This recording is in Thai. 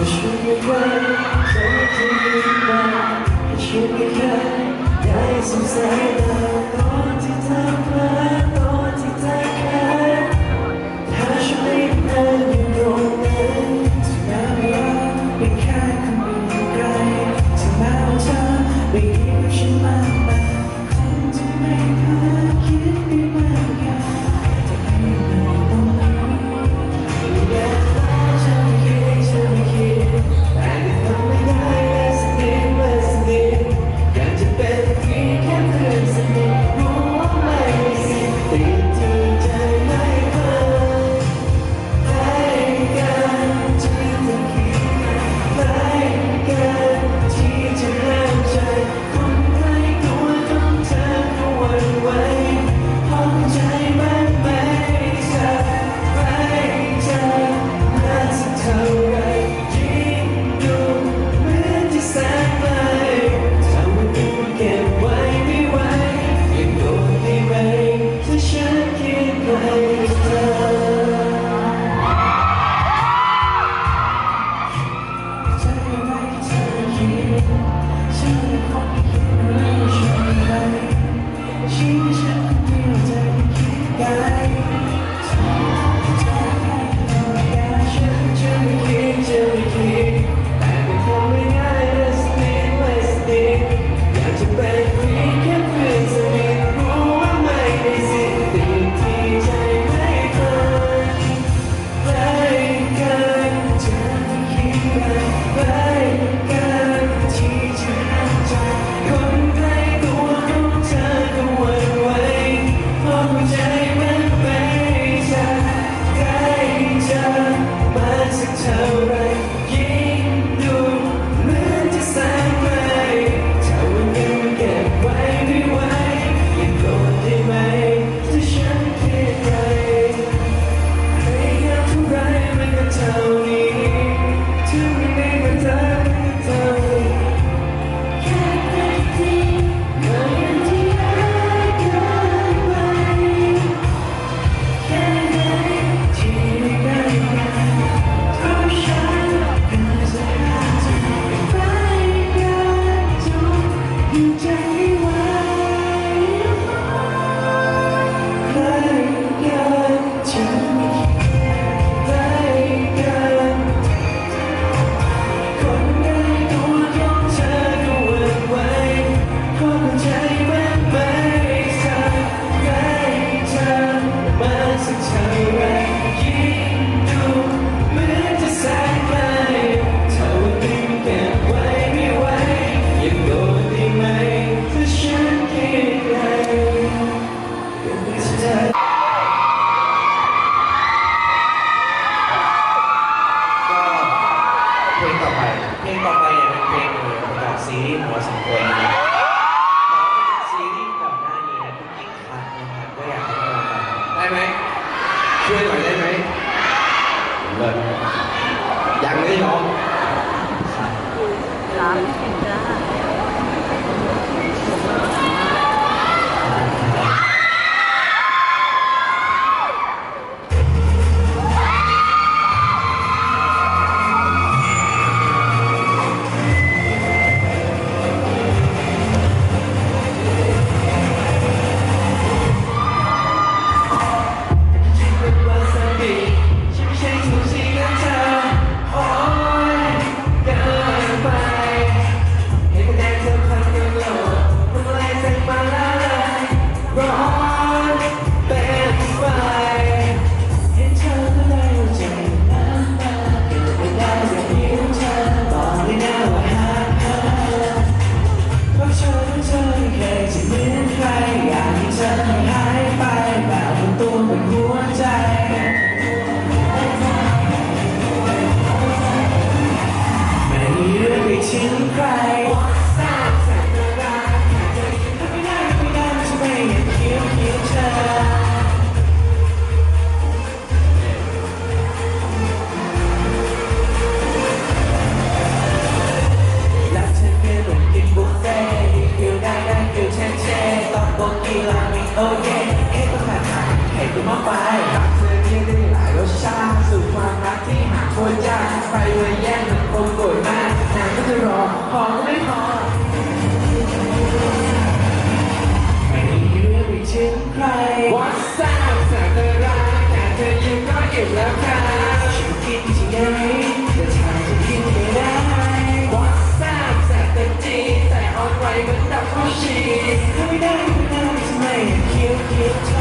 ว่าฉันไม่เคยใช้ที่ดีมฉันไม่เคยได้สงสัยตาอ Ini papanya, ini Bekasi, Muasa Poin. โอเคแค่ต้องการถ่ายให้คุณมากไปกับเธอเรียกได้หลายรสชาติสู่ความรักที่หาโคตรยากไปเลยแย่งมันคงโกรธมากนางก็จะรอพอก็ไม่พอไม่เลือกไปชื่นใครวัดสร้างสาตราแต่เธอยังก็เก็บแล้วค่ะฉันกินดจะไหนแต่ชายจะกินไม่ได้วัดสร้างสาตจีแต่ออนไวเหมือนดับเขาชีไม่ได้ Take time.